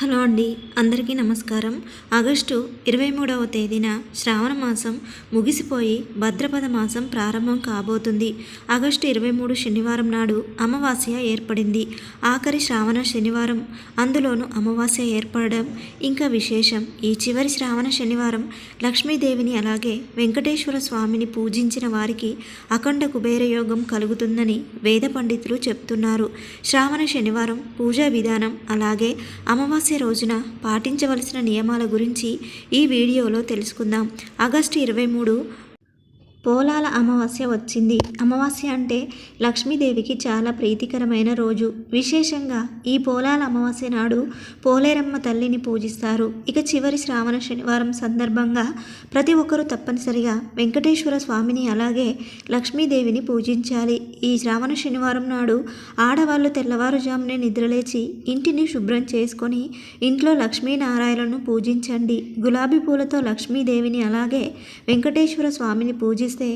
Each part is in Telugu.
హలో అండి అందరికీ నమస్కారం. ఆగస్టు ఇరవై మూడవ తేదీన శ్రావణ మాసం ముగిసిపోయి భద్రపద మాసం ప్రారంభం కాబోతుంది. ఆగస్టు ఇరవై మూడు శనివారం నాడు అమావాస్య ఏర్పడింది. ఆఖరి శ్రావణ శనివారం. అందులోనూ అమావాస్య ఏర్పడడం ఇంకా విశేషం. ఈ చివరి శ్రావణ శనివారం లక్ష్మీదేవిని అలాగే వెంకటేశ్వర స్వామిని పూజించిన వారికి అఖండ కుబేరయోగం కలుగుతుందని వేద పండితులు చెప్తున్నారు. శ్రావణ శనివారం పూజా విధానం అలాగే అమావాస్య రోజున పాటించవలసిన నియమాల గురించి ఈ వీడియోలో తెలుసుకుందాం. ఆగస్టు ఇరవై మూడు పోలాల అమావాస్య వచ్చింది. అమావాస్య అంటే లక్ష్మీదేవికి చాలా ప్రీతికరమైన రోజు. విశేషంగా ఈ పోలాల అమావాస్య నాడు పోలేరమ్మ తల్లిని పూజిస్తారు. ఇక చివరి శ్రావణ శనివారం సందర్భంగా ప్రతి ఒక్కరూ తప్పనిసరిగా వెంకటేశ్వర స్వామిని అలాగే లక్ష్మీదేవిని పూజించాలి. ఈ శ్రావణ శనివారం నాడు ఆడవాళ్ళు తెల్లవారుజామునే నిద్రలేచి ఇంటిని శుభ్రం చేసుకొని ఇంట్లో లక్ష్మీనారాయణను పూజించండి. గులాబీ పూలతో లక్ష్మీదేవిని అలాగే వెంకటేశ్వర స్వామిని పూజిస్తే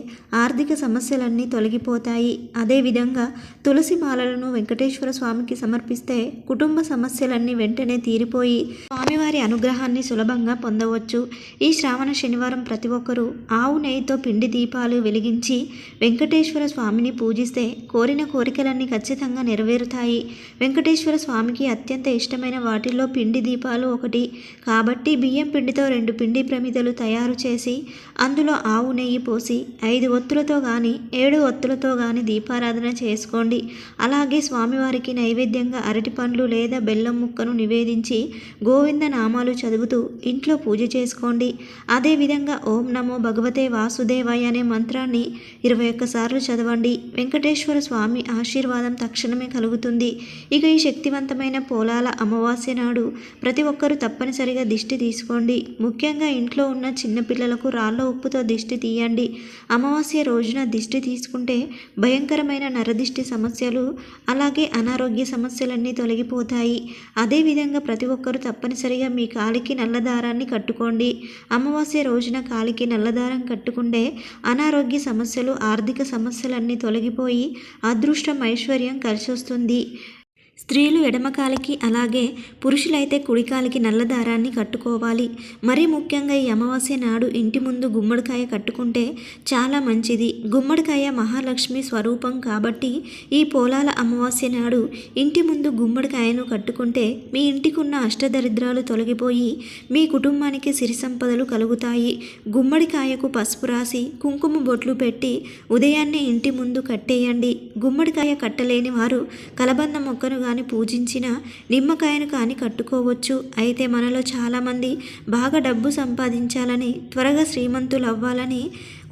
ఆర్థిక సమస్యలన్నీ తొలగిపోతాయి. అదేవిధంగా తులసి మాలలను వెంకటేశ్వర స్వామికి సమర్పిస్తే కుటుంబ సమస్యలన్నీ వెంటనే తీరిపోయి స్వామివారి అనుగ్రహాన్ని సులభంగా పొందవచ్చు. ఈ శ్రావణ శనివారం ప్రతి ఒక్కరూ ఆవు నెయ్యితో పిండి దీపాలు వెలిగించి వెంకటేశ్వర స్వామిని పూజిస్తే కోరిన కోరికలన్నీ ఖచ్చితంగా నెరవేరుతాయి. వెంకటేశ్వర స్వామికి అత్యంత ఇష్టమైన వాటిల్లో పిండి దీపాలు ఒకటి. కాబట్టి బియ్యం పిండితో రెండు పిండి ప్రమిదలు తయారు చేసి అందులో ఆవు నెయ్యి పోసి ఐదు ఒత్తులతో కానీ ఏడు ఒత్తులతో కానీ దీపారాధన చేసుకోండి. అలాగే స్వామివారికి నైవేద్యంగా అరటి పండ్లు లేదా బెల్లం ముక్కను నివేదించి గోవింద నామాలు చదువుతూ ఇంట్లో పూజ చేసుకోండి. అదేవిధంగా ఓం నమో భగవతే వాసుదేవాయ అనే మంత్రాన్ని ఇరవై ఒక్కసార్లు చదవండి. వెంకటేశ్వర స్వామి ఆశీర్వాదం తక్షణమే కలుగుతుంది. ఇక ఈ శక్తివంతమైన పోలాల అమావాస్య నాడు ప్రతి ఒక్కరూ తప్పనిసరిగా దిష్టి తీసుకోండి. ముఖ్యంగా ఇంట్లో ఉన్న చిన్నపిల్లలకు రాళ్ళ ఉప్పుతో దిష్టి తీయండి. అమావాస్య రోజున దిష్టి తీసుకుంటే భయంకరమైన నరదిష్టి సమస్యలు అలాగే అనారోగ్య సమస్యలన్నీ తొలగిపోతాయి. అదేవిధంగా ప్రతి ఒక్కరూ తప్పనిసరిగా మీ కాలికి నల్లదారాన్ని కట్టుకోండి. అమావాస్య రోజున కాలికి నల్లదారం కట్టుకుంటే అనారోగ్య సమస్యలు ఆర్థిక సమస్యలన్నీ తొలగిపోయి అదృష్టం ఐశ్వర్యం కలిసి వస్తుంది స్త్రీలు ఎడమకాలికి అలాగే పురుషులైతే కుడికాలికి నల్ల దారాన్ని కట్టుకోవాలి. మరీ ముఖ్యంగా ఈ అమావాస్య నాడు ఇంటి ముందు గుమ్మడికాయ కట్టుకుంటే చాలా మంచిది. గుమ్మడికాయ మహాలక్ష్మి స్వరూపం కాబట్టి ఈ పోలాల అమావాస్య నాడు ఇంటి ముందు గుమ్మడికాయను కట్టుకుంటే మీ ఇంటికి ఉన్న అష్టదరిద్రాలు తొలగిపోయి మీ కుటుంబానికి సిరి సంపదలు కలుగుతాయి. గుమ్మడికాయకు పసుపు రాసి కుంకుమ బొట్లు పెట్టి ఉదయాన్నే ఇంటి ముందు కట్టేయండి. గుమ్మడికాయ కట్టలేని వారు కలబంద మొక్కను కానీ పూజించిన నిమ్మకాయను కానీ కట్టుకోవచ్చు. అయితే మనలో చాలామంది బాగా డబ్బు సంపాదించాలని త్వరగా శ్రీమంతులు అవ్వాలని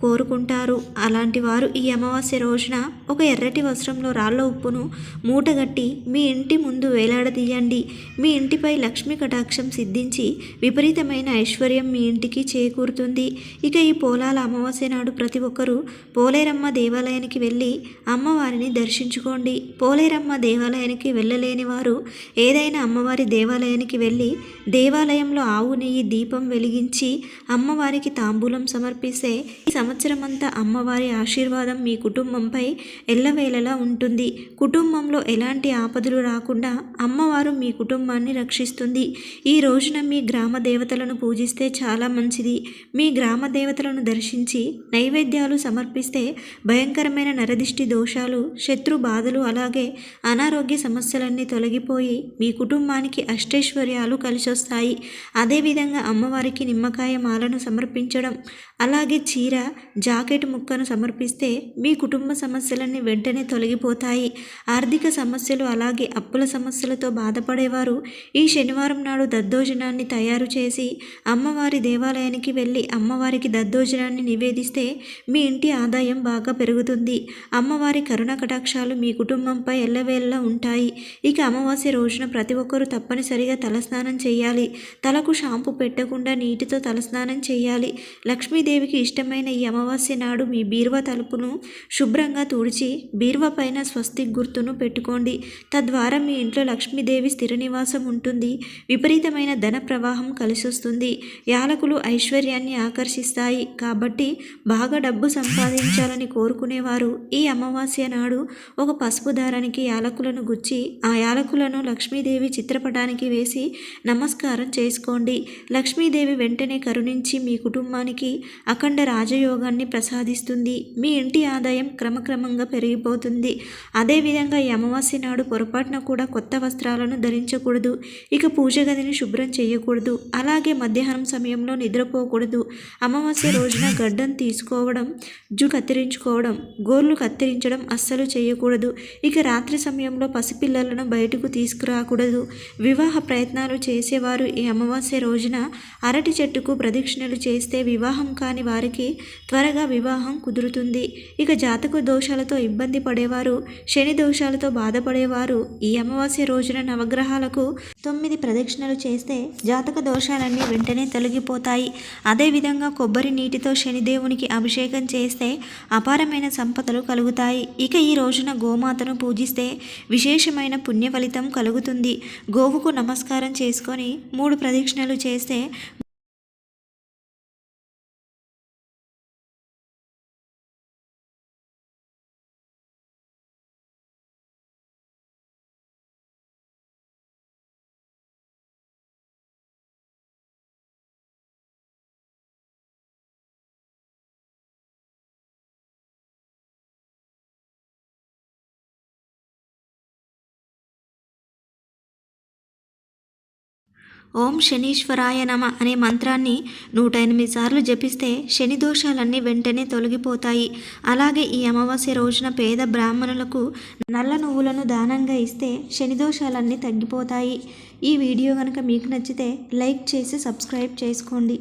కోరుకుంటారు. అలాంటి వారు ఈ అమావాస్య రోజున ఒక ఎర్రటి వస్త్రంలో రాళ్ళ ఉప్పును మూటగట్టి మీ ఇంటి ముందు వేలాడదీయండి. మీ ఇంటిపై లక్ష్మీ కటాక్షం సిద్ధించి విపరీతమైన ఐశ్వర్యం మీ ఇంటికి చేకూరుతుంది. ఇక ఈ పోలాల అమావాస్య నాడు ప్రతి ఒక్కరూ పోలేరమ్మ దేవాలయానికి వెళ్ళి అమ్మవారిని దర్శించుకోండి. పోలేరమ్మ దేవాలయానికి వెళ్ళలేని వారు ఏదైనా అమ్మవారి దేవాలయానికి వెళ్ళి దేవాలయంలో ఆవు నెయ్యి దీపం వెలిగించి అమ్మవారికి తాంబూలం సమర్పిస్తే ఈ సంవత్సరమంతా అమ్మవారి ఆశీర్వాదం మీ కుటుంబంపై ఎల్లవేళలా ఉంటుంది. కుటుంబంలో ఎలాంటి ఆపదలు రాకుండా అమ్మవారు మీ కుటుంబాన్ని రక్షిస్తుంది. ఈ రోజున మీ గ్రామ దేవతలను పూజిస్తే చాలా మంచిది. మీ గ్రామ దేవతలను దర్శించి నైవేద్యాలు సమర్పిస్తే భయంకరమైన నరదిష్టి దోషాలు శత్రు బాధలు అలాగే అనారోగ్య సమస్యలన్నీ తొలగిపోయి మీ కుటుంబానికి అష్టైశ్వర్యాలు కలిసొస్తాయి. అదేవిధంగా అమ్మవారికి నిమ్మకాయ మాలను సమర్పించడం అలాగే చీర జాకెట్ ముక్కను సమర్పిస్తే మీ కుటుంబ సమస్యలన్నీ వెంటనే తొలగిపోతాయి. ఆర్థిక సమస్యలు అలాగే అప్పుల సమస్యలతో బాధపడేవారు ఈ శనివారం నాడు దద్దోజనాన్ని తయారు చేసి అమ్మవారి దేవాలయానికి వెళ్ళి అమ్మవారికి దద్దోజనాన్ని నివేదిస్తే మీ ఇంటి ఆదాయం బాగా పెరుగుతుంది. అమ్మవారి కరుణ కటాక్షాలు మీ కుటుంబంపై ఎల్లవేళ్ళ ఉంటాయి. ఇక అమావాస్య రోజున ప్రతి ఒక్కరూ తప్పనిసరిగా తలస్నానం చేయాలి. తలకు షాంపూ పెట్టకుండా నీటితో తలస్నానం చేయాలి. లక్ష్మీదేవికి ఇష్టమైన ఈ అమావాస్య నాడు మీ బీరువా తలుపును శుభ్రంగా తుడిచి బీరువా పైన స్వస్తిక్ గుర్తును పెట్టుకోండి. తద్వారా మీ ఇంట్లో లక్ష్మీదేవి స్థిర నివాసం ఉంటుంది. విపరీతమైన ధన ప్రవాహం కలిసొస్తుంది. యాలకులు ఐశ్వర్యాన్ని ఆకర్షిస్తాయి. కాబట్టి బాగా డబ్బు సంపాదించాలని కోరుకునేవారు. ఈ అమావాస్య నాడు ఒక పసుపు దారానికి యాలకులను గుచ్చి ఆ యాలకులను లక్ష్మీదేవి చిత్రపటానికి వేసి నమస్కారం చేసుకోండి. లక్ష్మీదేవి వెంటనే కరుణించి మీ కుటుంబానికి అఖండ రాజయోగ రాజయోగాన్ని ప్రసాదిస్తుంది. మీ ఇంటి ఆదాయం క్రమక్రమంగా పెరిగిపోతుంది. అదేవిధంగా ఈ అమావాస్య నాడు పొరపాటున కూడా కొత్త వస్త్రాలను ధరించకూడదు. ఇక పూజ గదిని శుభ్రం చేయకూడదు. అలాగే మధ్యాహ్నం సమయంలో నిద్రపోకూడదు. అమావాస్య రోజున గడ్డం తీసుకోవడం జు కత్తిరించుకోవడం గోర్లు కత్తిరించడం అస్సలు చేయకూడదు. ఇక రాత్రి సమయంలో పసిపిల్లలను బయటకు తీసుకురాకూడదు. వివాహ ప్రయత్నాలు చేసేవారు ఈ అమావాస్య రోజున అరటి చెట్టుకు ప్రదక్షిణలు చేస్తే వివాహం కాని వారికి త్వరగా వివాహం కుదురుతుంది. ఇక జాతక దోషాలతో ఇబ్బంది పడేవారు శని దోషాలతో బాధపడేవారు ఈ అమావాస్య రోజున నవగ్రహాలకు తొమ్మిది ప్రదక్షిణలు చేస్తే జాతక దోషాలన్నీ వెంటనే తొలగిపోతాయి. అదేవిధంగా కొబ్బరి నీటితో శనిదేవునికి అభిషేకం చేస్తే అపారమైన సంపదలు కలుగుతాయి. ఇక ఈ రోజున గోమాతను పూజిస్తే విశేషమైన పుణ్య ఫలితం కలుగుతుంది. గోవుకు నమస్కారం చేసుకొని మూడు ప్రదక్షిణలు చేస్తే ఓం శనీశ్వరాయ నమ అనే మంత్రాన్ని నూట ఎనిమిది సార్లు జపిస్తే శని దోషాలన్నీ వెంటనే తొలగిపోతాయి. అలాగే ఈ అమావాస్య రోజున పేద బ్రాహ్మణులకు నల్ల నువ్వులను దానంగా ఇస్తే శని దోషాలన్నీ తగ్గిపోతాయి. ఈ వీడియో కనుక మీకు నచ్చితే లైక్ చేసి సబ్స్క్రైబ్ చేసుకోండి.